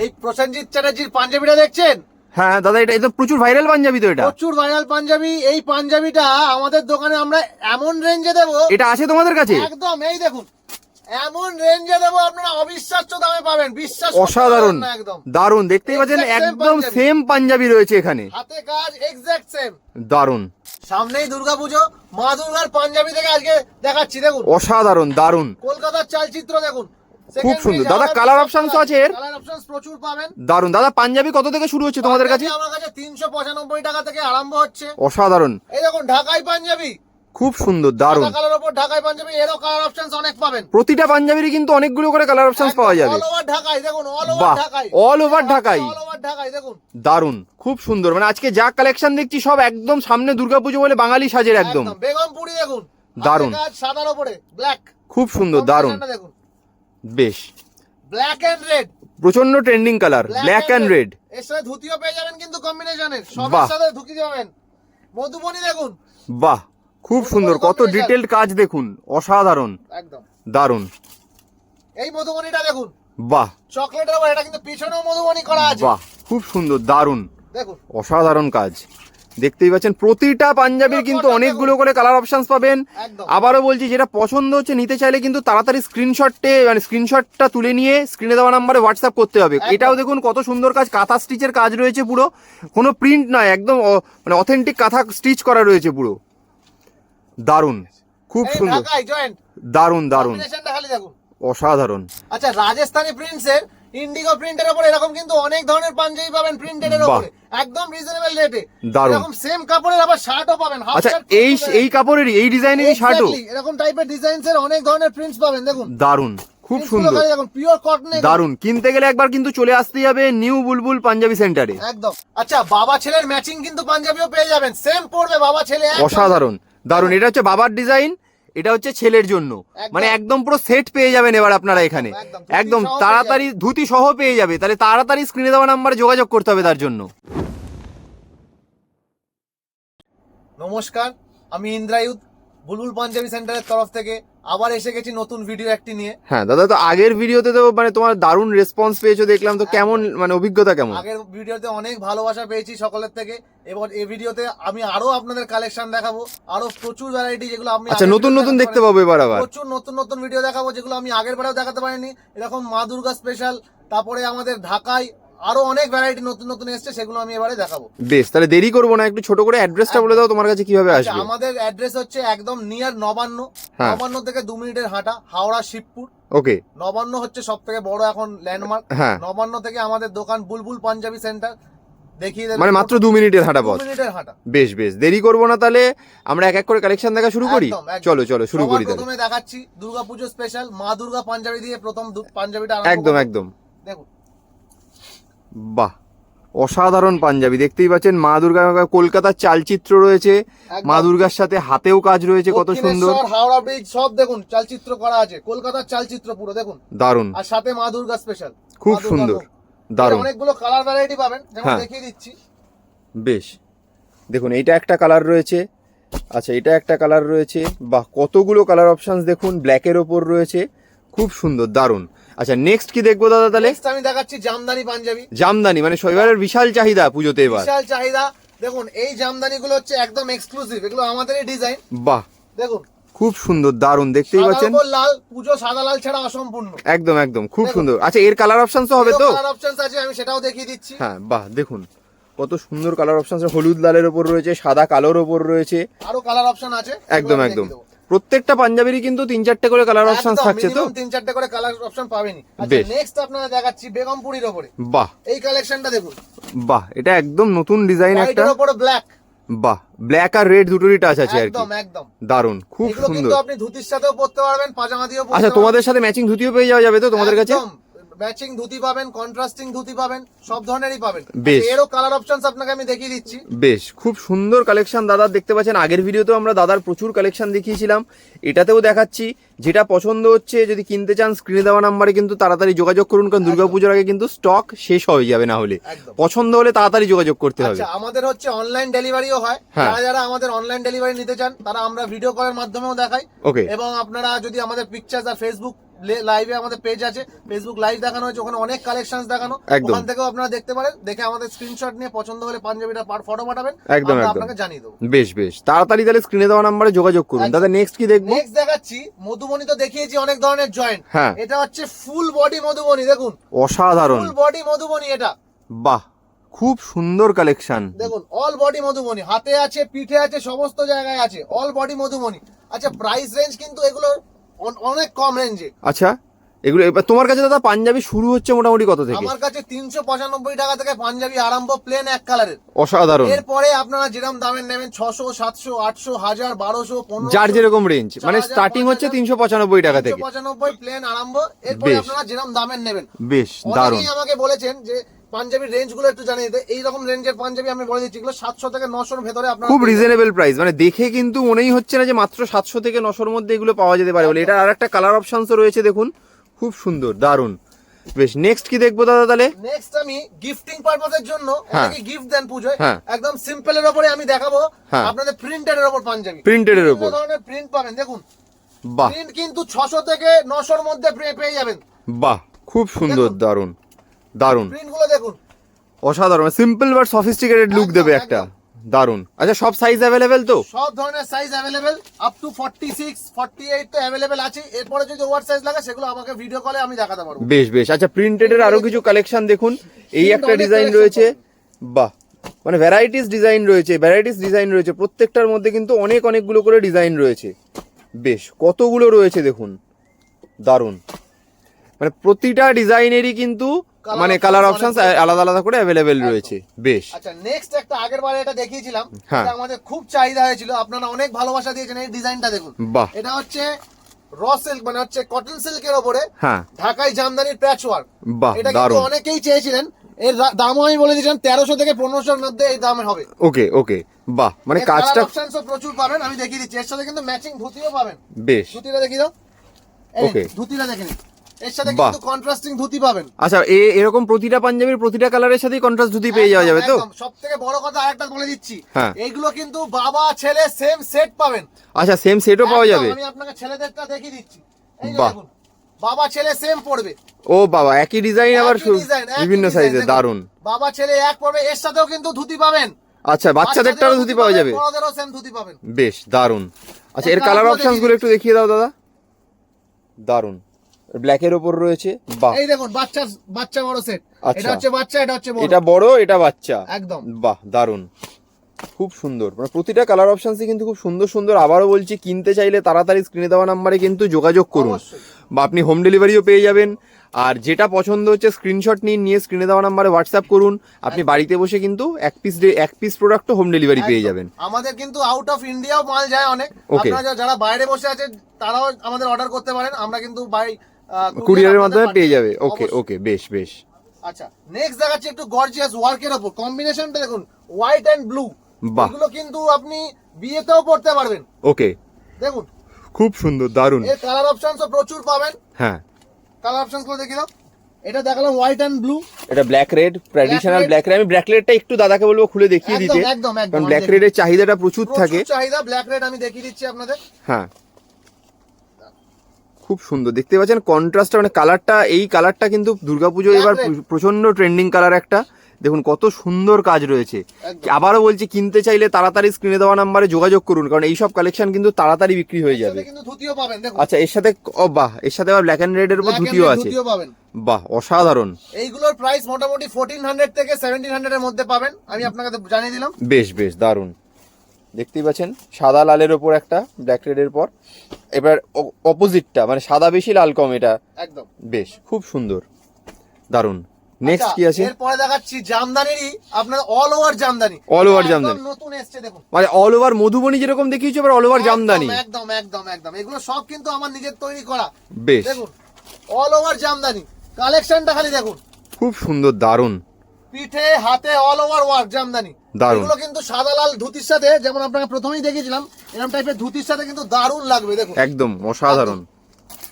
এই প্রসেনজিৎ চ্যাটার্জির পাঞ্জাবিটা দেখছেন? হ্যাঁ দাদা এটা এটা প্রচুর ভাইরাল পাঞ্জাবি তো এটা। প্রচুর ভাইরাল পাঞ্জাবি। এই পাঞ্জাবিটা আমাদের দোকানে আমরা এমন রেঞ্জে দেবো। এটা আছে তোমাদের কাছে? একদম এই দেখুন। এমন রেঞ্জে দেবো আপনারা অবিশ্বাস্য দামে পাবেন। বিশ্বাস অসাধারণ। একদম। দারুণ দেখতেই পাচ্ছেন একদম। সেম পাঞ্জাবি রয়েছে এখানে। হাতে কাজ এক্সাক্ট সেম দারুণ। সামনেই দুর্গাপুজো মা দুর্গার পাঞ্জাবি থেকে আজকে দেখাচ্ছি দেখুন। অসাধারণ দারুণ। কলকাতার চালচিত্র দেখুন। খুব সুন্দর। দাদা, colour options আছে এর? কালার অপশনস প্রচুর পাবেন। দারুণ। দাদা পাঞ্জাবি কত থেকে শুরু হচ্ছে তোমাদের কাছে? আমার কাছে তিনশো পঁচানব্বই টাকা থেকে আরম্ভ হচ্ছে। অসাধারণ। এই দেখুন ঢাকাই পাঞ্জাবি। খুব সুন্দর সাদা কালার উপর ঢাকাই পাঞ্জাবি এরও কালার অপশনস অনেক পাবেন। প্রতিটা পাঞ্জাবিরই কিন্তু অনেকগুলো করে কালার অপশনস পাওয়া যাবে। অল ওভার ঢাকাই দেখুন all over Dhakai. all over Dhakai. All over Dhakai দেখুন। দারুণ খুব সুন্দর। মানে আজকে যা কালেকশন দেখছি সব একদম সামনে দুর্গাপুজো বলে বাঙালি সাজের একদম। বেগমপুরি দেখুন। দারুণ। সাদার উপরে ব্ল্যাক খুব সুন্দর দারুণ দেখুন। বেশ। ব্ল্যাক এন্ড রেড প্রচণ্ড trending colour black and red এর সাথে ধুতিও পেয়ে যাবেন কিন্তু কম্বিনেশনের সবের। সাথে ধুতি যাবেন মধুবনী দেখুন। বাহ খুব সুন্দর। কত। ডিটেলড কাজ দেখুন অসাধারণ। একদম। দারুণ। এই মধুবনীটা দেখুন। বাহ। চকলেটের উপর এটা কিন্তু পিছনেও মধুবনী করা আছে। বাহ খুব সুন্দর দারুণ। দেখুন। অসাধারণ কাজ। দেখতেই পাচ্ছেন প্রতিটা পাঞ্জাবির কিন্তু অনেকগুলো করে কালার অপশনস পাবেন। আবারও বলছি যেটা পছন্দ হচ্ছে নিতে চাইলে কিন্তু তাড়াতাড়ি স্ক্রিনশটে মানে স্ক্রিনশটটা তুলে নিয়ে স্ক্রিনে দেওয়া নাম্বারে হোয়াটসঅ্যাপ করতে হবে। এটাও দেখুন কত সুন্দর কাজ কাঁথা স্টিচের কাজ রয়েছে পুরো। কোনো প্রিন্ট নয় একদম মানে অথেন্টিক কাঁথা স্টিচ করা রয়েছে পুরো। দারুণ। খুব সুন্দর। দারুণ দারুণ। অসাধারণ। আচ্ছা রাজস্থানি প্রিন্টসের ইন্ডিগো প্রিন্টের উপর এরকম কিন্তু অনেক ধরনের পাঞ্জাবি পাবেন প্রিন্টেড এর উপরে। একদম রিজনেবল রেটে। এরকম সেম কাপড়ের আবার শার্টও পাবেন আচ্ছা এই এই কাপড়েরই এই ডিজাইনেরই শার্টও এরকম টাইপের ডিজাইনস এর অনেক ধরনের প্রিন্টস পাবেন দেখুন। দারুণ খুব সুন্দর। দারুণ কিনতে গেলে একবার কিন্তু চলে আসতেই হবে নিউ বুলবুল পাঞ্জাবি সেন্টারে একদম। আচ্ছা বাবা ছেলের ম্যাচিং কিন্তু পাঞ্জাবিও পেয়ে যাবেন। সেম পড়বে বাবা ছেলে অসাধারণ। দারুণ এটা হচ্ছে বাবার ডিজাইন এটা হচ্ছে ছেলের জন্য। মানে একদম পুরো সেট পেয়ে যাবেন এবার আপনারা এখানে। একদম, তাড়াতাড়ি ধুতি সহ পেয়ে যাবে। তাহলে তাড়াতাড়ি স্ক্রিনে দেওয়া নাম্বারে যোগাযোগ করতে হবে তার জন্য। নমস্কার আমি ইন্দ্রায়ুত বুলবুল পাঞ্জাবি সেন্টারের তরফ থেকে। আবার এসে গেছি নতুন ভিডিও একটি নিয়ে। হ্যাঁ দাদা তো আগের ভিডিওতে তো মানে তোমার দারুণ রেসপন্স পেয়েছ দেখলাম তো কেমন মানে অভিজ্ঞতা কেমন? আগের ভিডিওতে অনেক ভালোবাসা পেয়েছি সকলের থেকে। এবার এই ভিডিওতে আমি আরও আপনাদের কালেকশন দেখাবো। আরও প্রচুর ভ্যারাইটি যেগুলো আমি আচ্ছা নতুন নতুন দেখতে। পাবো এবার আবার? প্রচুর নতুন নতুন ভিডিও দেখাবো যেগুলো আমি আগের বেলাও দেখাতে পারিনি। এরকম মা দুর্গা স্পেশাল তারপরে আমাদের ঢাকায় আরও অনেক ভ্যারাইটি নতুন নতুন এসছে সেগুলো আমি এবারে দেখাবো। বেশ তাহলে দেরি করব না একটু ছোট করে অ্যাড্রেসটা বলে দাও তোমার কাছে কীভাবে আচ্ছা, আসবে? আমাদের অ্যাড্রেস হচ্ছে একদম নিয়ার নবান্ন। হ্যাঁ। নবান্ন থেকে দু মিনিটের হাঁটা হাওড়া শিবপুর। ওকে নবান্ন হচ্ছে সব থেকে বড় এখন ল্যান্ডমার্ক নবান্ন থেকে আমাদের দোকান বুলবুল পাঞ্জাবি সেন্টার দেখিয়ে মানে মাত্র দু মিনিটের হাঁটা পথ। হাঁটা। বেশ বেশ দেরি করব না তাহলে আমরা এক এক করে কালেকশন দেখা শুরু করি। চলো চলো শুরু করি তাহলে। প্রথমে দেখাচ্ছি দুর্গাপুজো স্পেশাল মা দুর্গা পাঞ্জাবি দিয়ে প্রথম পাঞ্জাবিটা একদম একদম। দেখুন বাহ অসাধারণ পাঞ্জাবি। দেখতেই পাচ্ছেন মা দুর্গা কলকাতার চালচিত্র রয়েছে। মা দুর্গার সাথে হাতেও কাজ রয়েছে কত সুন্দর। হাওড়া ব্রিজ সব দেখুন চালচিত্র করা আছে। কলকাতার চালচিত্র পুরো দেখুন। দারুণ। আর সাথে মা দুর্গা স্পেশাল খুব সুন্দর। দারুণ। অনেকগুলো কালার ভ্যারাইটি পাবেন যেমন হ্যাঁ। দেখিয়ে দিচ্ছি। বেশ। দেখুন এইটা একটা কালার রয়েছে। আচ্ছা এটা একটা কালার রয়েছে। বাহ কতগুলো কালার অপশনস দেখুন ব্ল্যাকের ওপর রয়েছে। খুব সুন্দর দারুণ। আচ্ছা নেক্সট কি দেখব দাদা তাহলে? নেক্সট আমি দেখাচ্ছি জামদানি পাঞ্জাবি। জামদানি মানে শৈবারের বিশাল চাহিদা পুজোতে এবার। বিশাল চাহিদা। দেখুন এই জামদানি গুলো হচ্ছে একদম এক্সক্লুসিভ এগুলো আমাদেরই ডিজাইন বাহ দেখুন। খুব সুন্দর দারুণ দেখতেই পাচ্ছেন? লাল পুজো সাদা লাল ছাড়া অসম্পূর্ণ। একদম একদম খুব সুন্দর। আচ্ছা এর কালার অপশন তো হবে তো? কালার অপশনস আছে আমি সেটাও দেখিয়ে দিচ্ছি। হ্যাঁ বাহ দেখুন কত সুন্দর কালার অপশন হলুদ লালের ওপর রয়েছে সাদা কালোর ওপর রয়েছে। আরও কালার অপশন আছে একদম একদম। প্রত্যেকটা পাঞ্জাবিরই কিন্তু তিন চারটে করে কালার অপশন থাকছে তো? তিন চারটে করে কালার অপশন পাবেনি আচ্ছা নেক্সট আপনারা দেখাচ্ছি বেগমপুরির উপরে বাহ। এই কালেকশনটা দেখুন। বাহ এটা একদম নতুন ডিজাইন একটা। উপরে ব্ল্যাক বাহ ব্ল্যাক আর রেড দুটোরই টাচ আছে আর একদম একদম। দারুণ খুব সুন্দর কিন্তু আপনি ধুতির সাথেও পরতে পারবেন পাজামা দিয়েও আচ্ছা তোমাদের সাথে ম্যাচিং ধুতিও পেয়ে যাওয়া যাবে তো তোমাদের কাছে? ম্যাচিং ধুতি পাবেন কন্ট্রাস্টিং ধুতি পাবেন সব ধরনেরই পাবেন। বেশ। এরও কালার অপশনস আপনাকে আমি দেখিয়ে দিচ্ছি। বেশ খুব সুন্দর কালেকশন দাদার দেখতে পাচ্ছেন আগের ভিডিওতেও আমরা দাদার প্রচুর কালেকশন দেখিয়েছিলাম। এটাতেও দেখাচ্ছি যেটা পছন্দ হচ্ছে যদি কিনতে চান স্ক্রিনে দেওয়া নাম্বারে কিন্তু তাড়াতাড়ি যোগাযোগ করুন কারণ দুর্গাপুজোর আগে কিন্তু স্টক শেষ হয়ে যাবে না হলে। পছন্দ হলে তাড়াতাড়ি যোগাযোগ করতে হবে। আচ্ছা আমাদের হচ্ছে অনলাইন ডেলিভারিও হয়। হ্যাঁ। যারা যারা আমাদের অনলাইন ডেলিভারি নিতে চান তারা আমরা ভিডিও কলের মাধ্যমেও দেখাই। ওকে এবং আপনারা যদি আমাদের পিকচার্স আর ফেসবুক লাইভে আমাদের পেজ আছে ফেসবুক লাইভ দেখানো হয়েছে ওখানে অনেক কালেকশন দেখানো। ওখান থেকেও আপনারা দেখতে পারেন দেখে আমাদের স্ক্রিনশট নিয়ে পছন্দ হলে পাঞ্জাবিটা ফটো পাঠাবেন একদম, আপনাকে জানিয়ে দেবো। বেশ বেশ। তাড়াতাড়ি তাহলে স্ক্রিনে দেওয়া নাম্বারে যোগাযোগ করুন। দাদা নেক্সট কি দেখব? নেক্সট দেখাচ্ছি মধুবনী তো দেখিয়েছি অনেক ধরনের জয়েন্ট হ্যাঁ। এটা হচ্ছে ফুল বডি মধুবনী দেখুন। অসাধারণ। ফুল বডি মধুবনী এটা। বাহ খুব সুন্দর কালেকশন দেখুন অল বডি মধুবনী। হাতে আছে পিঠে আছে সমস্ত জায়গায় আছে অল বডি মধুবনী। আচ্ছা প্রাইস রেঞ্জ কিন্তু এগুলো অন- অনেক কম রেঞ্জে আচ্ছা এগুলো এবার তোমার কাছে দাদা পাঞ্জাবি শুরু হচ্ছে মোটামুটি কত থেকে? আমার কাছে তিনশো পঁচানব্বই টাকা থেকে পাঞ্জাবি আরম্ভ প্লেন এক কালারের অসাধারণ। এরপরে আপনারা যেরকম দামের নেবেন ছশো সাতশো আটশো হাজার বারোশো যার যেরকম রেঞ্জ মানে স্টার্টিং হচ্ছে তিনশো পঁচানব্বই টাকা থেকে। পঁচানব্বই প্লেন আরম্ভ। এরপরে আপনারা যেরকম দামের নেবেন। বেশ দারুণ। আমাকে বলেছেন যে পাঞ্জাবির রেঞ্জগুলো একটু জানিয়ে দিতে এইরকম রেঞ্জের পাঞ্জাবি আমি বলে দিচ্ছি এগুলো সাতশো থেকে নশোর ভেতরে আপনারা খুব রিজনেবল প্রাইস মানে দেখে কিন্তু মনেই হচ্ছে না যে মাত্র সাতশো থেকে নশোর মধ্যে এগুলো পাওয়া যেতে পারে বলে। এটা আর একটা কালার অপশনসও রয়েছে দেখুন। খুব সুন্দর দারুণ। বেশ নেক্সট কি দেখব দাদা তাহলে? নেক্সট আমি গিফটিং পারপাসের জন্য হ্যাঁ। অনেকে গিফট দেন পুজোয়। হ্যাঁ। একদম সিম্পলের উপরে আমি দেখাবো হ্যাঁ। আপনাদের প্রিন্টেড এর উপর পাঞ্জাবি। প্রিন্টেড এর উপর ধরনের প্রিন্ট পাবেন দেখুন। বাহ। প্রিন্ট কিন্তু ছশো থেকে নশোর মধ্যে পেয়ে যাবেন। বাহ খুব সুন্দর। দারুণ। প্রিন্ট দেখুন। অসাধারণ সিম্পল বাট সফিস্টিকেটেড লুক দেবে একটা। দারুণ। আচ্ছা সব সাইজ অ্যাভেলেবেল তো? সব ধরনের size available up to forty six forty eight তো অ্যাভেলেবেল আছে। এরপরে যদি ওভার সাইজ লাগে সেগুলো আমাকে ভিডিও কলে আমি দেখাতে পারব। বেশ বেশ। আচ্ছা প্রিন্টেড এর আরও কিছু কালেকশন দেখুন। এই একটা ডিজাইন রয়েছে। বাহ! মানে ভ্যারাইটিস ডিজাইন রয়েছে ভ্যারাইটিস ডিজাইন রয়েছে। প্রত্যেকটার মধ্যে কিন্তু অনেক অনেকগুলো করে ডিজাইন রয়েছে। বেশ কতগুলো রয়েছে দেখুন? দারুণ। মানে প্রতিটা ডিজাইনেরই কিন্তু মানে কালার অনেক অপশনস আলাদা আলাদা করে অ্যাভেলেবেল রয়েছে বেশ। আচ্ছা নেক্সট একটা আগের বারে এটা দেখিয়েছিলাম হ্যাঁ। এটা আমাদের খুব চাহিদা হয়েছিল। আপনারা অনেক ভালোবাসা দিয়েছেন এই ডিজাইনটা দেখুন। বাহ। এটা হচ্ছে র সিল্ক মানে হচ্ছে কটন সিল্কের ওপরে হ্যাঁ। ঢাকাই জামদানির প্যাচ ওয়ার্ক বাহ এটা কিন্তু অনেকেই চেয়েছিলেন। এর দামও আমি বলে দিয়েছিলাম তেরোশো থেকে পনেরোশোর মধ্যে এই দামের হবে। ওকে ওকে। বাহ মানে কাজটা অপশনসও প্রচুর পাবেন আমি দেখিয়ে দিচ্ছি। এর সাথে কিন্তু ম্যাচিং ধুতিও পাবেন। বেশ। ধুতিটা দেখিয়ে দাও। Okay. ধুতিটা দেখে নিন। এর সাথে কিন্তু কন্ট্রাস্টিং ধুতি পাবেন। আচ্ছা এ এরকম প্রতিটা পাঞ্জাবির প্রতিটা কালারের সাথেই কন্ট্রাস্ট ধুতি পেয়ে যাওয়া যাবে তো? বড় কথা আরেকটা বলে দিচ্ছি। হ্যাঁ। এইগুলো কিন্তু বাবা ছেলে সেম সেট পাবেন। আচ্ছা সেম সেটও পাওয়া যাবে? আমি আপনাকে ছেলেদেরটা দেখিয়ে দিচ্ছি। বাহ। বাবা ছেলে সেম পড়বে ও বাবা একই ডিজাইন আবার বিভিন্ন সাইজের দারুণ বাবা ছেলে এক পড়বে এর সাথেও কিন্তু ধুতি পাবেন। আচ্ছা বাচ্চাদেরটারও ধুতি পাওয়া যাবে? বড়দেরও সেম ধুতি পাবেন। বেশ দারুণ আচ্ছা এর কালার অপশনসগুলো একটু দেখিয়ে দাও দাদা। দারুণ ব্ল্যাকের ওপর রয়েছে বাহ। এই দেখুন বাচ্চা বাচ্চা বড় সেট আচ্ছা। এটা হচ্ছে বাচ্চা এটা হচ্ছে বড়। এটা বড় এটা বাচ্চা। একদম। বাহ দারুণ খুব সুন্দর। মানে প্রতিটা কালার অপশনসই কিন্তু খুব সুন্দর সুন্দর। আবারও বলছি কিনতে চাইলে তাড়াতাড়ি স্ক্রিনে দেওয়া নাম্বারে কিন্তু যোগাযোগ করুন। বা আপনি হোম ডেলিভারিও পেয়ে যাবেন। আর যেটা পছন্দ হচ্ছে স্ক্রিনশট নিন নিয়ে স্ক্রিনে দেওয়া নাম্বারে হোয়াটসঅ্যাপ করুন। আপনি বাড়িতে বসে কিন্তু এক পিস এক পিস প্রোডাক্টও হোম ডেলিভারি পেয়ে যাবেন। আমাদের কিন্তু আউট অফ ইন্ডিয়াও মাল যায় অনেক. আপনারা যারা বাইরে বসে আছে তারাও আমাদের অর্ডার করতে পারেন। আমরা কিন্তু বাই কুরিয়ারের মাধ্যমে পেয়ে যাবে। ওকে ওকে বেশ বেশ। আচ্ছা নেক্সট দেখাচ্ছি একটু গর্জিয়াস ওয়ার্কের ওপর। কম্বিনেশনটা দেখুন হোয়াইট এন্ড ব্লু বাহ। এগুলো কিন্তু আপনি বিয়েতেও পড়তে পারবেন। ওকে দেখুন। খুব সুন্দর দারুণ এর কালার অপশনসও প্রচুর পাবেন। হ্যাঁ। কালার অপশনসগুলো দেখে দাও। এটা দেখালাম হোয়াইট এন্ড ব্লু এটা black red traditional black red আমি ব্ল্যাক রেডটা একটু দাদাকে বলব খুলে দেখিয়ে দিতে। একদম, একদম, কারণ ব্ল্যাক রেডের চাহিদাটা প্রচুর থাকে। চাহিদা ব্ল্যাক রেড আমি দেখিয়ে দিচ্ছি আপনাদের। হ্যাঁ। খুব সুন্দর। দেখতে পাচ্ছেন কন্ট্রাস্টটা মানে কালারটা এই কালারটা কিন্তু দুর্গাপুজো এবার। প্রচণ্ড ট্রেন্ডিং কালার একটা। দেখুন কত সুন্দর কাজ রয়েছে। আবারও বলছি কিনতে চাইলে তাড়াতাড়ি স্ক্রিনে দেওয়া নাম্বারে যোগাযোগ করুন কারণ এইসব কালেকশন কিন্তু তাড়াতাড়ি বিক্রি হয়ে যাবে। আচ্ছা এর সাথে বাহ এর সাথে আবার ব্ল্যাক অ্যান্ড রেড এর উপর ধুতিও আছে। বাহ অসাধারণ। এইগুলোর প্রাইস মোটামুটি ফোরটিন হান্ড্রেড থেকে সেভেন্টিন হান্ড্রেড এর মধ্যে পাবেন। আমি আপনাকে জানিয়ে দিলাম। বেশ বেশ দারুণ। দেখতেই পাচ্ছেন সাদা লালের ওপর একটা ব্ল্যাক রেডের পর। এবার অপোজিটটা মানে সাদা বেশি লাল কম এটা। একদম। বেশ খুব সুন্দর। দারুণ। নেক্সট আচ্ছা, কি আছে? এরপরে দেখাচ্ছি জামদানিরই আপনার অল ওভার জামদানি। Over একদম জামদানি। নতুন এসছে দেখুন। মানে অল ওভার মধুবনী যেরকম দেখিয়েছো এবার অল ওভার জামদানি। একদম, একদম একদম। একদম এগুলো সব কিন্তু আমার নিজের তৈরি করা। বেশ। দেখুন অল ওভার জামদানি। কালেকশনটা খালি দেখুন। খুব সুন্দর দারুণ। পিঠে হাতে অল ওভার ওয়ার্ক জামদানি। দারুণ। এগুলো কিন্তু সাদা লাল ধুতির সাথে যেমন আপনাকে প্রথমেই দেখিয়েছিলাম এরকম টাইপের ধুতির সাথে কিন্তু দারুণ লাগবে দেখুন। একদম অসাধারণ।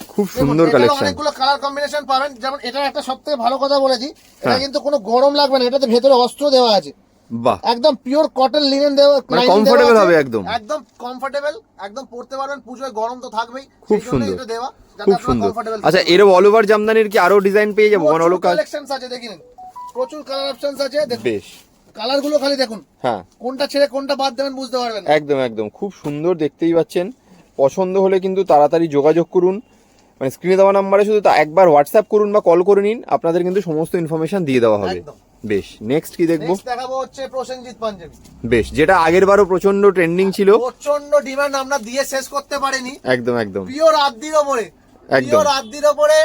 খুব সুন্দর কালেকশন অনেকগুলো কালার কম্বিনেশন পাবেন। যেমন এটা একটা সব থেকে ভালো কথা বলেছি এটা হ্যাঁ। কিন্তু কোনো গরম লাগবে না এটাতে ভেতরে অস্ত্র দেওয়া আছে। বাহ। একদম পিওর কটন লিনেন দেওয়া মানে আছে। হবে একদম। একদম কমফোর্টেবল একদম পড়তে পারবেন পুজোয় গরম তো থাকবেই। খুব সুন্দর। এটা দেওয়া খুব সুন্দর। আচ্ছা এর অল ওভার জামদানির কি আরও ডিজাইন পেয়ে যাব? হলো কাজ কালেকশনস আছে দেখে নিন। প্রচুর কালার অপশনস আছে দেখুন। বেশ। কালারগুলো খালি দেখুন। হ্যাঁ। কোনটা ছেড়ে কোনটা বাদ দেবেন বুঝতে পারবেন একদম একদম। খুব সুন্দর দেখতেই পাচ্ছেন। পছন্দ হলে কিন্তু তাড়াতাড়ি যোগাযোগ করুন। মানে স্ক্রিনে দেওয়া নাম্বারে শুধু একবার হোয়াটসঅ্যাপ করুন বা কল করে নিন। আপনাদের কিন্তু সমস্ত ইনফরমেশন দিয়ে দেওয়া হবে। বেশ। নেক্সট কি দেখব? দেখাবো হচ্ছে প্রসেনজিৎ পাঞ্জাবি। বেশ। যেটা আগের বারও প্রচণ্ড ট্রেন্ডিং ছিল। প্রচণ্ড ডিমান্ড আমরা দিয়ে শেষ করতে পারিনি। একদম একদম। পিওর আদির ওপরে। একদম। আদির ওপরে।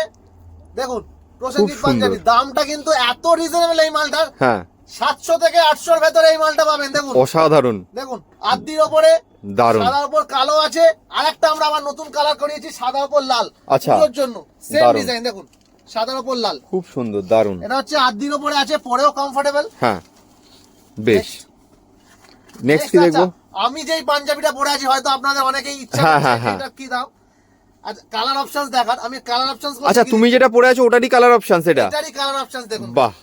দেখুন প্রসেনজিৎ। পাঞ্জাবি। দামটা কিন্তু এত রিজনেবল এই মালটার। হ্যাঁ। সাতশো থেকে আটশোর ভেতরে এই মালটা পাবেন দেখুন। অসাধারণ। দেখুন আদির ওপরে দারুণ। সাদার উপর কালো আছে আর একটা আমরা আবার নতুন কালার করিয়েছি সাদার উপর লাল। আচ্ছা। জন্য সেম ডিজাইন দেখুন সাদার উপর লাল। খুব সুন্দর দারুণ। এটা হচ্ছে আদির ওপরে আছে পরেও কমফোর্টেবল হ্যাঁ বেশ। নেক্সট কি দেখব? আমি যেই পাঞ্জাবিটা পরে আছি হয়তো আপনাদের অনেকেই ইচ্ছা হ্যাঁ, হ্যাঁ, হ্যাঁ। এটা কি দাম? আচ্ছা কালার অপশনস দেখান আমি কালার অপশনস আচ্ছা তুমি যেটা পরে আছো ওটারই কালার অপশন সেটা এটারই কালার অপশনস দেখুন। বাহ।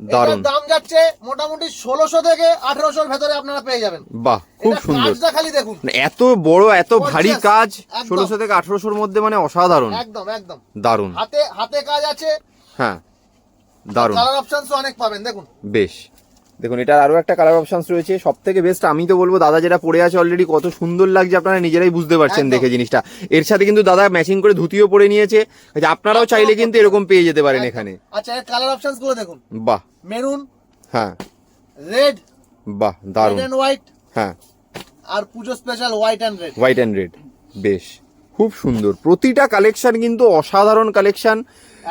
দারুণ। দাম যাচ্ছে মোটামুটি ষোলোশো থেকে আঠারোশোর ভেতরে আপনারা পেয়ে যাবেন। বাহ খুব সুন্দর। কাজটা খালি দেখুন। মানে এত বড় এত ভারী কাজ। ষোলোশো থেকে আঠারোশোর মধ্যে মানে অসাধারণ। একদম একদম। দারুণ হাতে হাতে কাজ আছে। হ্যাঁ দারুণ কালার অপশনস অনেক পাবেন দেখুন। বেশ। দেখুন এটার আরও একটা কালার অপশনস রয়েছে। সব থেকে বেস্ট আমি তো বলব দাদা যেটা পরে আছে অলরেডি কত সুন্দর লাগছে আপনারা নিজেরাই বুঝতে পারছেন দেখে জিনিসটা। এর সাথে কিন্তু দাদা ম্যাচিং করে ধুতিও পরে নিয়েছে। আপনারাও চাইলে কিন্তু এরকম পেয়ে যেতে পারেন এখানে। আচ্ছা কালার অপশনসগুলো দেখুন। বাহ। মেরুন হ্যাঁ। রেড বাহ দারুণ। এন্ড হোয়াইট হ্যাঁ। আর Puja special white and red white and red বেশ। খুব সুন্দর। প্রতিটা কালেকশন কিন্তু অসাধারণ কালেকশন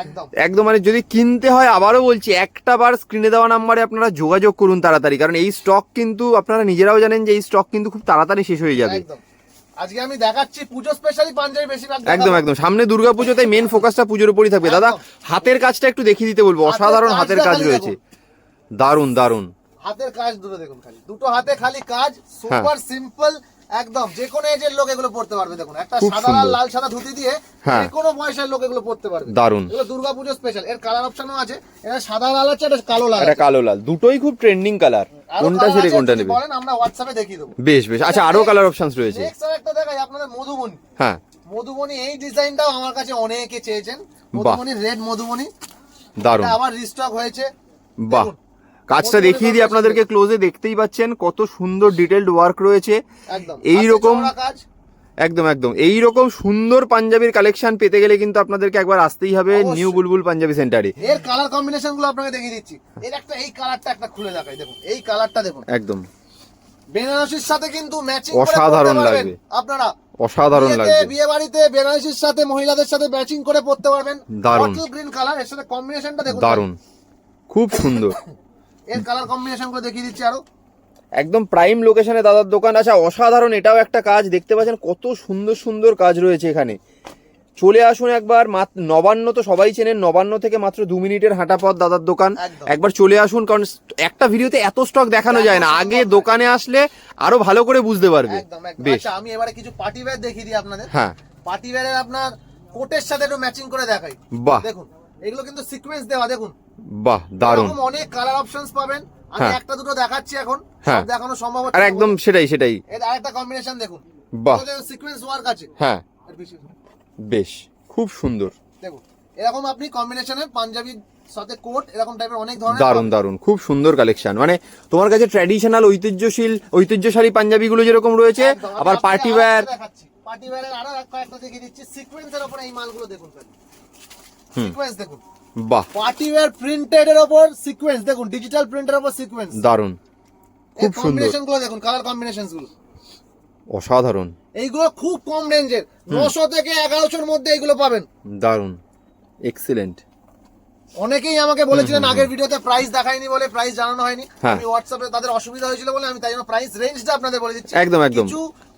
একদম। একদম মানে যদি কিনতে হয় আবারও বলছি একটা বার স্ক্রিনে দেওয়া নাম্বারে আপনারা যোগাযোগ করুন তাড়াতাড়ি কারণ এই স্টক কিন্তু আপনারা নিজেরাও জানেন যে এই স্টক কিন্তু খুব তাড়াতাড়ি শেষ হয়ে যাবে। একদম। আজকে আমি দেখাচ্ছি পুজো স্পেশালি পাঞ্জাবি বেশিরভাগ একদম একদম। সামনে দুর্গাপুজো তাই মেন ফোকাসটা পুজোর উপরই থাকবে। দাদা হাতের কাজটা একটু দেখিয়ে দিতে বলব। অসাধারণ হাতের কাজ রয়েছে। দারুণ দারুণ। হাতের কাজ দুটো দেখুন খালি। দুটো হাতে খালি কাজ হ্যাঁ। সুপার সিম্পল একদম যে কোনো এজের লোক এগুলো পড়তে পারবে দেখুন। একটা সাদা আর সুন্দর। লাল সাদা ধুতি দিয়ে হ্যাঁ। যে কোনো বয়সের লোক এগুলো পড়তে পারবে। দারুণ এগুলো দুর্গাপুজো স্পেশাল এর কালার অপশনও আছে। এটা সাদা লাল আছে এটা কালো লাল এটা কালো লাল। দুটোই খুব ট্রেন্ডিং কালার কোনটা ছেড়ে কোনটা নেবে? বলেন আমরা হোয়াটসঅ্যাপে দেখিয়ে দেবো। বেশ বেশ। আচ্ছা আরও কালার অপশনস রয়েছে। নেক্সট একটা দেখাই আপনাদের মধুবনী। হ্যাঁ। মধুবনী এই ডিজাইনটাও আমার কাছে অনেকে চেয়েছেন। মধুবনী রেড মধুবনী। দারুণ আবার রিস্টক হয়েছে। বাহ। কাজটা দেখিয়ে দিই আপনাদেরকে ক্লোজে দেখতেই পাচ্ছেন কত সুন্দর ডিটেলড ওয়ার্ক রয়েছে। এই রকম- কাজ? একদম একদম। এই রকম সুন্দর পাঞ্জাবির কালেকশন পেতে গেলে কিন্তু আপনাদেরকে একবার আসতেই হবে নিউ বুলবুল পাঞ্জাবি সেন্টারে এর কালার কম্বিনেশনগুলো আপনাকে দেখিয়ে দিচ্ছি। এর একটা এই কালারটা একটা খুলে দেখাই দেখুন। এই কালারটা দেখুন। একদম। বেনারসির সাথে কিন্তু ম্যাচিং অসাধারণ লাগবে। আপনারা। অসাধারণ লাগবে। বিয়ে বাড়িতে বেনারসির সাথে মহিলাদের সাথে ম্যাচিং করে পড়তে পারবেন। দারুণ। গ্রিন কালারের সাথে কম্বিনেশনটা দেখুন। দারুণ। খুব সুন্দর। এর কালার কম্বিনেশনগুলো দেখিয়ে দিচ্ছি আরও। একদম প্রাইম লোকেশনে দাদার দোকান আছে। অসাধারণ এটাও একটা কাজ। দেখতে পাচ্ছেন কত সুন্দর সুন্দর কাজ রয়েছে এখানে। চলে আসুন একবার নবান্ন তো সবাই চেনেন নবান্ন থেকে মাত্র দু মিনিটের হাঁটা পথ দাদার দোকান। একবার চলে আসুন কারণ একটা ভিডিওতে এত স্টক দেখানো যায় না। আগে দোকানে আসলে আরও ভালো করে বুঝতে পারবে। বেশ। আচ্ছা আমি এবারে কিছু পার্টি ওয়্যার দেখিয়ে দিই আপনাদের। হ্যাঁ। পার্টি ওয়্যারের আপনার কোটের সাথে একটু ম্যাচিং করে দেখাই। বাহ। দেখুন এগুলো কিন্তু সিকোয়েন্স দেওয়া দেখুন। বাহ এরকম অনেক কালার অপশনস পাবেন। আমি হ্যাঁ। একটা দুটো দেখাচ্ছি এখন। হ্যাঁ। সব দেখানো সম্ভব আর একদম সেটাই সেটাই। এর আরেকটা কম্বিনেশন দেখুন। বাহ। সিকোয়েন্স ওয়ার্ক আছে। হ্যাঁ। বেশ খুব সুন্দর। দেখুন এরকম আপনি কম্বিনেশনের পাঞ্জাবির সাথে কোট এরকম টাইপের অনেক ধরনের দারুণ দারুণ খুব সুন্দর কালেকশন মানে তোমার কাছে ট্র্যাডিশনাল ঐতিহ্যশীল ঐতিহ্যশালী পাঞ্জাবিগুলো যেরকম রয়েছে আবার পার্টি ওয়্যার পার্টি ওয়্যারের আরও কয়েকটা দেখিয়ে দিচ্ছি। সিকোয়েন্সের উপরে এই মালগুলো দেখুন। হুম। সিকোয়েন্স দেখুন। বাহ। পার্টি ওয়্যার প্রিন্টেড এর উপর সিকোয়েন্স দেখুন ডিজিটাল প্রিন্টের উপর সিকোয়েন্স দারুণ। খুব সুন্দর। গুলো দেখুন কালার কম্বিনেশনগুলো অসাধারণ। এইগুলো খুব কম রেঞ্জের নশো থেকে এগারোশোর মধ্যে এগুলো পাবেন। দারুণ। এক্সিলেন্ট অনেকেই আমাকে বলেছিলেন আগের ভিডিওতে প্রাইস দেখায়নি বলে প্রাইস জানানো হয়নি। হ্যাঁ। আমি হোয়াটসঅ্যাপে তাদের অসুবিধা হয়েছিল বলে আমি তাই জন্য প্রাইস রেঞ্জটা আপনাদের বলে দিচ্ছি। একদম, একদম।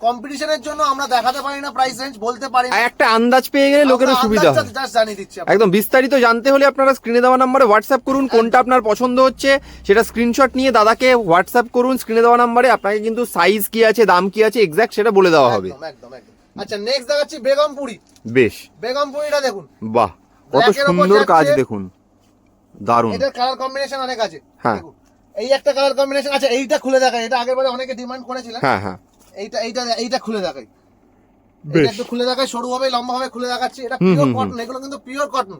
কম্পিটিশনের জন্য আমরা দেখাতে পারি না প্রাইস রেঞ্জ বলতে পারি না। একটা আন্দাজ পেয়ে গেলে লোকেরও সুবিধা হয়। জাস্ট জানিয়ে দিচ্ছি একদম বিস্তারিত জানতে হলে আপনারা স্ক্রিনে দেওয়া নাম্বারে হোয়াটসঅ্যাপ করুন কোনটা আপনার পছন্দ হচ্ছে সেটা স্ক্রিনশট নিয়ে দাদাকে হোয়াটসঅ্যাপ করুন স্ক্রিনে দেওয়া নাম্বারে আপনাকে কিন্তু সাইজ কি আছে দাম কি আছে এক্স্যাক্ট সেটা বলে দেওয়া হবে। একদম একদম আচ্ছা নেক্সট দেখাচ্ছি বেগমপুরি। বেশ। বেগমপুরিটা দেখুন। বাহ কত সুন্দর কাজ দেখুন। দারুণ। এটার কালার কম্বিনেশন অনেক আছে। হ্যাঁ। এই একটা কালার কম্বিনেশন আচ্ছা এইটা খুলে দেখাই। এটা আগের বারে অনেকে ডিমান্ড করেছিলেন। হ্যাঁ হ্যাঁ। এইটা এইটা এইটা খুলে দেখাই। এটা একটু খুলে দেখাই সরু হবে লম্বা হবে খুলে দেখাচ্ছি। এটা পিওর। কটন এগুলো কিন্তু পিওর কটন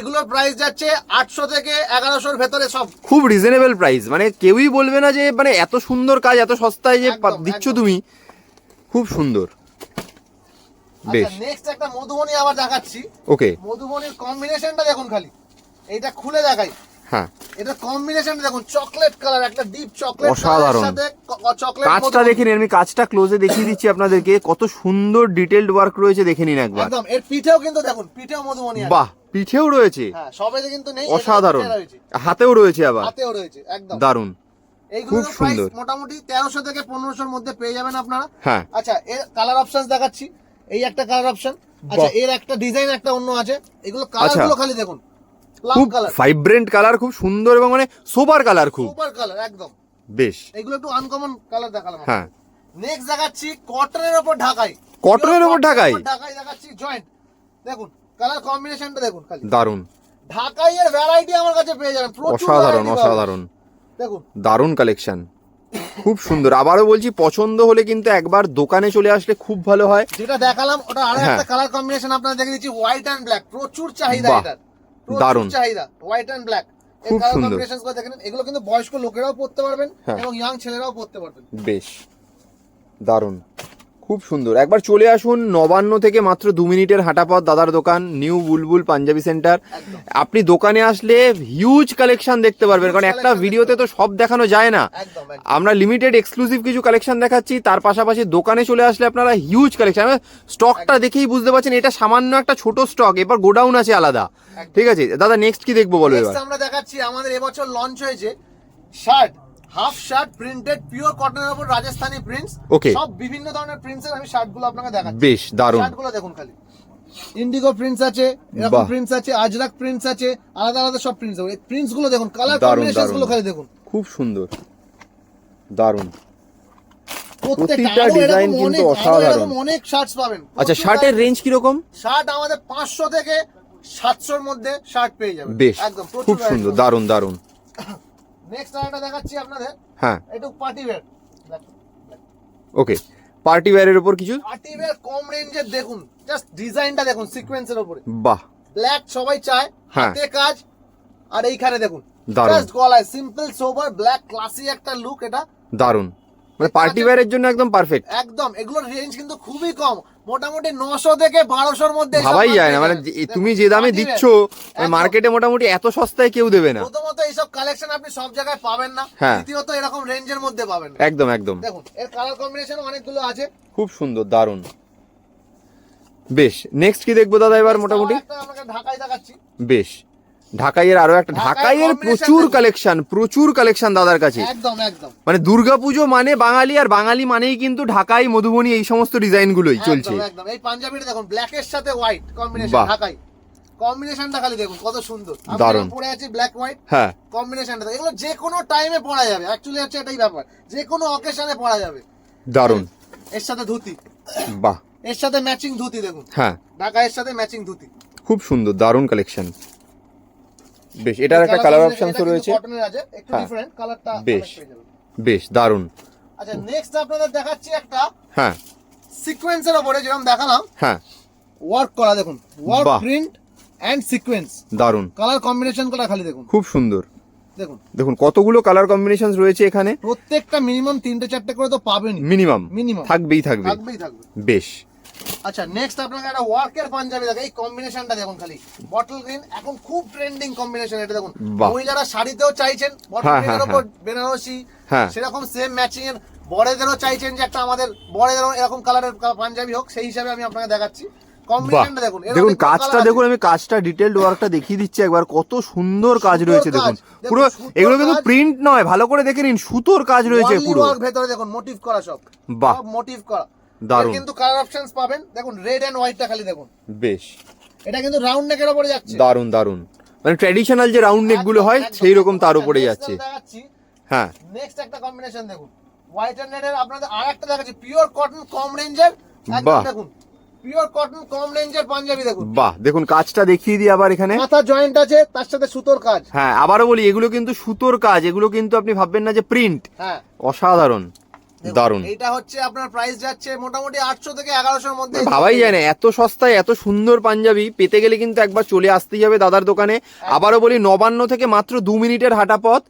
এগুলোর প্রাইস যাচ্ছে আটশো থেকে এগারোশোর ভেতরে সব। খুব রিজনেবল প্রাইস মানে কেউই বলবে না যে মানে এত সুন্দর কাজ এত সস্তায় যে দিচ্ছ তুমি। খুব সুন্দর। আচ্ছা বেশ। নেক্সট একটা মধুবনী আবার দেখাচ্ছি। ওকে মধুবনীর কম্বিনেশনটা দেখুন খালি। এইটা খুলে দেখাই। হ্যাঁ। এটা কম্বিনেশনটা দেখুন চকলেট কালার একটা ডিপ চকলেট অসাধারণ। চকলেট কাজটা দেখে নিন আমি কাজটা ক্লোজে দেখিয়ে দিচ্ছি আপনাদেরকে। কত সুন্দর ডিটেলড ওয়ার্ক রয়েছে দেখে নিন একবার। একদম এর পিঠেও কিন্তু দেখুন পিঠেও আছে। বাহ পিঠেও রয়েছে। হ্যাঁ সবেতে কিন্তু নেই অসাধারণ। হাতেও রয়েছে আবার। হাতেও রয়েছে একদম। দারুণ। খুব সুন্দর। মোটামুটি তেরোশো থেকে পনেরোশোর মধ্যে পেয়ে যাবেন আপনারা। হ্যাঁ। আচ্ছা এর কালার অপশন দেখাচ্ছি। এই একটা কালার অপশন আচ্ছা এর একটা ডিজাইন একটা অন্য আছে। এগুলো কালারগুলো খালি দেখুন। খুব ভাইব্রেন্ট কালার খুব সুন্দর এবং মানে সোবার কালার খুব। সুপার কালার একদম। বেশ। এগুলো একটু আনকমন কালার দেখালাম হ্যাঁ। নেক্সট দেখাচ্ছি কটনের ওপর ঢাকাই। কটনের ওপর ঢাকাই? ঢাকাই দেখাচ্ছি জয়েন্ট দেখুন কালার কম্বিনেশনটা দেখুন খালি। দারুণ। ঢাকাই এর ভ্যারাইটি আমার কাছে পেয়ে যাবেন প্রচুর অসাধারণ অসাধারণ। দেখুন। দারুণ কালেকশন খুব সুন্দর। আবারও বলছি পছন্দ হলে কিন্তু একবার দোকানে চলে আসলে খুব ভালো হয়। যেটা দেখালাম ওটা আরও। একটা কালার কম্বিনেশন আপনারা দেখে দিচ্ছি হোয়াইট এন্ড ব্ল্যাক প্রচুর চাহিদা এটার। দারুণ। চাহিদা হোয়াইট অ্যান্ড ব্ল্যাক খুব সুন্দর। এগুলো কিন্তু বয়স্ক লোকেরাও পড়তে পারবেন হ্যাঁ। এবং ইয়াং ছেলেরাও পড়তে পারবেন বেশ দারুণ খুব সুন্দর। একবার চলে আসুন নবান্ন থেকে মাত্র দু মিনিটের হাঁটা পথ দাদার দোকান নিউ বুলবুল পাঞ্জাবি সেন্টার। আপনি দোকানে আসলে হিউজ কালেকশন দেখতে পারবেন কারণ একটা ভিডিওতে তো সব দেখানো যায় না। আমরা লিমিটেড এক্সক্লুসিভ কিছু কালেকশন দেখাচ্ছি তার পাশাপাশি দোকানে চলে আসলে আপনারা হিউজ কালেকশন স্টকটা দেখেই বুঝতে পারছেন এটা সামান্য একটা ছোট স্টক এবার গোডাউন আছে আলাদা। ঠিক আছে? দাদা নেক্সট কি দেখব বলো এবার? আমরা দেখাচ্ছি আমাদের এবছর লঞ্চ হয়েছে shirt half shirt printed pure কটনের উপর রাজস্থানি প্রিন্টস Okay. সব বিভিন্ন ধরনের প্রিন্টসের আমি শার্টগুলো আপনাকে দেখাচ্ছি। বেশ দারুণ। শার্টগুলো দেখুন খালি। ইন্ডিগো প্রিন্টস আছে এরকম। প্রিন্টস আছে আজরাক প্রিন্টস আছে আলাদা আলাদা সব প্রিন্টস হবে প্রিন্টসগুলো দেখুন কালার কম্বিনেশনগুলো খালি দেখুন। খুব সুন্দর। দারুণ। প্রত্যেকটা design কিন্তু অসাধারণ। অনেক শার্টস পাবেন। আচ্ছা শার্টের রেঞ্জ কীরকম? শার্ট আমাদের পাঁচশো থেকে সাতশোর মধ্যে শার্ট পেয়ে যাবেন। বেশ একদম খুব সুন্দর দারুণ দারুণ। নেক্সট আরেকটা দেখাচ্ছি আপনাদের। হ্যাঁ। একটু পার্টি ওয়্যার ওকে পার্টি ওয়্যারের উপর কিছু? পার্টি ওয়্যার কম রেঞ্জের দেখুন। জাস্ট ডিজাইনটা দেখুন সিকোয়েন্সের উপরে। বাহ। ব্ল্যাক সবাই চায় হ্যাঁ। হাতে কাজ। আর এইখানে দেখুন। জাস্ট গলায়। সিম্পল সোবার ব্ল্যাক ক্লাসি একটা লুক এটা। দারুণ। মানে পার্টি ওয়্যারের জন্য একদম পারফেক্ট একদম এগুলোর রেঞ্জ কিন্তু খুবই কম। মোটামুটি নশো থেকে বারোশোর মধ্যে ভাবাই যায় না মানে তুমি যে দামে দিচ্ছ মার্কেটে মোটামুটি এত সস্তায় কেউ দেবে না। প্রথমত এইসব কালেকশন আপনি সব জায়গায় পাবেন না হ্যাঁ। দ্বিতীয়ত এরকম রেঞ্জের মধ্যে পাবেন না। একদম একদম। দেখুন এর কালার কম্বিনেশন অনেকগুলো আছে। খুব সুন্দর দারুণ। বেশ নেক্সট কি দেখব দাদা এবার মোটামুটি? আপনাকে ঢাকায় দেখাচ্ছি। বেশ। ঢাকাইয়ের আরও একটা ঢাকাই ঢাকাইয়ের প্রচুর কালেকশন প্রচুর কালেকশন দাদার কাছে। একদম একদম। মানে দুর্গাপুজো মানে বাঙালি আর বাঙালি মানেই কিন্তু ঢাকাই মধুবনী এই সমস্ত ডিজাইন গুলোই চলছে। একদম। এই পাঞ্জাবিটা দেখুন ব্ল্যাক এর সাথে হোয়াইট কম্বিনেশন ঢাকাই। কম্বিনেশনটা খালি দেখুন কত সুন্দর। পরে আছি ব্ল্যাক হোয়াইট হ্যাঁ। কম্বিনেশনটা এগুলো যে কোনো টাইমে পরা যাবে। অ্যাকচুয়ালি হচ্ছে এটাই ব্যাপার। যে কোনো অকেশনে পরা যাবে। দারুণ। এর সাথে ধুতি। বাহ। এর সাথে ম্যাচিং ধুতি দেখুন। হ্যাঁ। ঢাকা এর সাথে ম্যাচিং ধুতি। খুব সুন্দর দারুণ কালেকশন বেশ এটার একটা কালার অপশন রয়েছে। কটনের আছে একটু হ্যাঁ। ডিফারেন্ট কালারটা বেশ। বেশ দারুণ। আচ্ছা নেক্সট আপনাদের দেখাচ্ছি একটা হ্যাঁ। সিকোয়েন্সের উপরে যেরকম দেখালাম হ্যাঁ। ওয়ার্ক করা দেখুন ওয়ার্ক। প্রিন্ট এন্ড সিকোয়েন্স দারুণ। কালার কম্বিনেশন করা খালি দেখুন। খুব সুন্দর। দেখুন। দেখুন কতগুলো কালার কম্বিনেশন রয়েছে এখানে? প্রত্যেকটা মিনিমাম তিনটে চারটে করে তো পাবেনই। মিনিমাম মিনিমাম থাকবেই থাকবে থাকবেই থাকবে বেশ। আচ্ছা নেক্সট আপনাকে একটা ওয়ার্কের পাঞ্জাবি দেখে এই কম্বিনেশনটা দেখুন খালি। বটল গ্রিন এখন খুব ট্রেন্ডিং কম্বিনেশন এটা দেখুন। মহিলারা শাড়িতেও চাইছেন বটল হ্যাঁ, গ্রিনের হ্যাঁ, উপর বেনারসি হ্যাঁ। সেরকম সেম ম্যাচিং এর। বড়েদেরও চাইছেন যে একটা আমাদের বড়েদেরও এরকম কালারের পাঞ্জাবি হোক সেই হিসাবে আমি আপনাকে দেখাচ্ছি। দেখুন দেখুন কাজটা দেখুন আমি কাজটা ডিটেলড ওয়ার্কটা দেখিয়ে দিচ্ছি একবার। কত সুন্দর কাজ রয়েছে দেখুন। দেখুন, পুরো এগুলো কিন্তু প্রিন্ট নয় ভালো করে দেখে নিন সুতোর কাজ রয়েছে পুরো। ভেতরে দেখুন মোটিভ করা সব। বাহ। মোটিভ করা। এর কিন্তু কালার অপশনস পাবেন। দেখুন রেড এন্ড হোয়াইটটা খালি দেখুন। বেশ। এটা কিন্তু রাউন্ড নেকের উপরে যাচ্ছে। দারুণ দারুণ। মানে ট্র্যাডিশনাল যে রাউন্ড নেকগুলো হয় সেই রকম তার উপরে যাচ্ছে। হ্যাঁ। নেক্সট একটা কম্বিনেশন দেখুন। হোয়াইট এন্ড রেড এর আপনাদের আর একটা দেখাচ্ছি পিওর কটন কম রেঞ্জের বাহ। দেখুন। পিওর কটন কম রেঞ্জের পাঞ্জাবি দেখুন। বাহ দেখুন কাজটা দেখিয়ে দিই আবার এখানে। মাথা জয়েন্ট আছে তার সাথে সুতোর কাজ। হ্যাঁ আবারও বলি এগুলো কিন্তু সুতোর কাজ। এগুলো কিন্তু আপনি ভাববেন না যে প্রিন্ট হ্যাঁ। অসাধারণ। দেখুন, এটা হচ্ছে আপনার প্রাইস যাচ্ছে মোটামুটি আটশো থেকে এগারোশোর মধ্যে ভাবাই যায় না এত সস্তায় এত সুন্দর পাঞ্জাবি পেতে গেলে কিন্তু একবার চলে আসতেই হবে দাদার দোকানে। আবারও বলি নবান্ন থেকে মাত্র দু মিনিটের হাঁটা পথ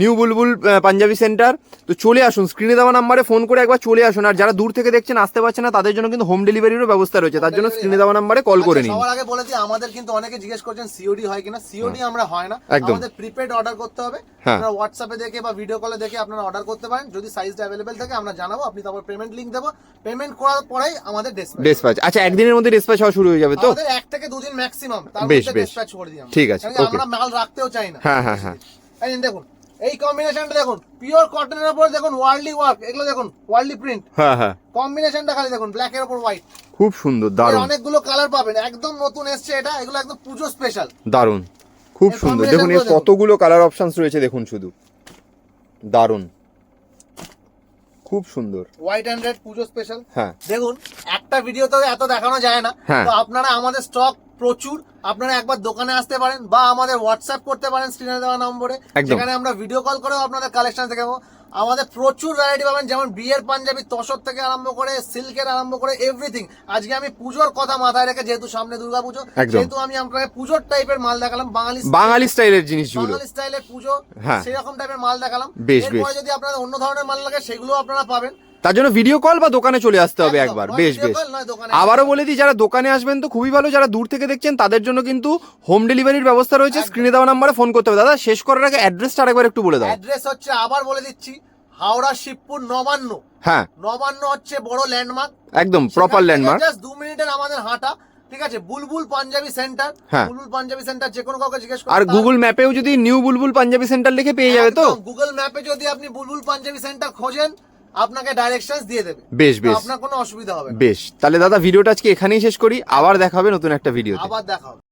নিউ বুলবুল পাঞ্জাবি সেন্টার। তো চলে আসুন স্ক্রিনে দেওয়া নাম্বারে ফোন করে একবার চলে আসুন। আর যারা দূর থেকে দেখছেন আসতে পারছে না তাদের জন্য কিন্তু হোম ডেলিভারিরও ব্যবস্থা রয়েছে। তার জন্য স্ক্রিনে দেওয়া নাম্বারে কল করে আচ্ছা, নিন। সবার আগে বলে দিই আমাদের কিন্তু অনেকে জিজ্ঞেস করছেন সিওডি হয় কিনা? সিওডি আমরা হয় না। আমাদের প্রিপেড অর্ডার করতে হবে। হ্যাঁ। আপনারা হোয়াটসঅ্যাপে দেখে বা ভিডিও কলে দেখে আপনারা অর্ডার করতে পারেন। যদি সাইজটা অ্যাভেলেবেল থাকে আমরা জানাব। আপনি তারপর পেমেন্ট লিংক দেবো। পেমেন্ট করার পরেই আমাদের ডিসপ্যাচ আচ্ছা একদিনের মধ্যে ডেসপ্যাচ হওয়া শুরু হয়ে যাবে তো? আমাদের এক থেকে দুদিন ম্যাক্সিমাম তার বেশ, মধ্যে। ডিসপ্যাচ করে দিই আমরা। ঠিক আছে. আমরা মাল রাখতেও চাই না। হ্যাঁ হ্যাঁ হ্যাঁ। এই দেখুন এই কম্বিনেশনটা দেখুন পিওর কটনের উপর দেখুন ওয়ার্ল্ডলি ওয়ার্ক এগুলো দেখুন ওয়ার্ল্ডলি প্রিন্ট হ্যাঁ হ্যাঁ। কম্বিনেশনটা খালি দেখুন ব্ল্যাক এর উপর হোয়াইট খুব সুন্দর দারুণ। অনেকগুলো কালার পাবেন একদম নতুন এসছে এটা এগুলো একদম পুজো স্পেশাল দারুণ খুব সুন্দর। দেখুন এর কতগুলো কালার অপশনস রয়েছে দেখুন শুধু। দারুণ। খুব সুন্দর। White and red Puja special হ্যাঁ। দেখুন একটা ভিডিও তো এত দেখানো যায় না। হ্যাঁ। তো আপনারা আমাদের স্টক প্রচুর। আপনারা একবার দোকানে আসতে পারেন বা আমাদের হোয়াটসঅ্যাপ করতে পারেন স্ক্রিনে দেওয়া নম্বরে। সেখানে আমরা ভিডিও কল করেও আপনাদের কালেকশন দেখাবো আমাদের প্রচুর ভ্যারাইটি পাবেন যেমন বিয়ের পাঞ্জাবি তসর থেকে আরম্ভ করে সিল্কের আরম্ভ করে এভরিথিং আজকে আমি পুজোর কথা মাথায় রেখে যেহেতু সামনে দুর্গাপুজো পুজো যেহেতু আমি আপনাকে পুজোর টাইপের মাল দেখালাম বাঙালি বাঙালি স্টাইলের জিনিস বাঙালি স্টাইলের পুজো হ্যাঁ। সেরকম টাইপের মাল দেখালাম। বেশ, এরপরে বেশ। যদি আপনাদের অন্য ধরনের মাল লাগে সেগুলো আপনারা পাবেন। তার জন্য ভিডিও কল বা দোকানে চলে আসতে হবে একবার। বেশ বেশ। দোকানে। আবারও বলে দিই যারা দোকানে আসবেন তো খুবই ভালো যারা দূর থেকে দেখছেন তাদের জন্য কিন্তু হোম ডেলিভারির ব্যবস্থা রয়েছে। স্ক্রিনে দেওয়া নাম্বারে ফোন করতে হবে। দাদা শেষ করার আগে অ্যাড্রেসটা আরেকবার একটু বলে দাও। অ্যাড্রেস হচ্ছে আবার বলে দিচ্ছি হাওড়া শিবপুর নবান্ন। হ্যাঁ। নবান্ন হচ্ছে বড় ল্যান্ডমার্ক একদম প্রপার ল্যান্ডমার্ক জাস্ট দু মিনিটের আমাদের হাঁটা ঠিক আছে? বুলবুল পাঞ্জাবি সেন্টার হ্যাঁ। বুলবুল পাঞ্জাবি সেন্টার যে কোনো কাউকে জিজ্ঞেস আর গুগল ম্যাপেও যদি নিউ বুলবুল পাঞ্জাবি সেন্টার লিখে পেয়ে যাবে তো? গুগল ম্যাপে যদি আপনি বুলবুল পাঞ্জাবি সেন্টার খোঁজেন আপনাকে ডাইরেকশন দিয়ে দেবে। বেশ বেশ। আপনার কোনো অসুবিধা হবে না। বেশ। তাহলে দাদা ভিডিওটা আজকে এখানেই শেষ করি। আবার দেখা হবে নতুন একটা ভিডিও আবার দেখা হবে।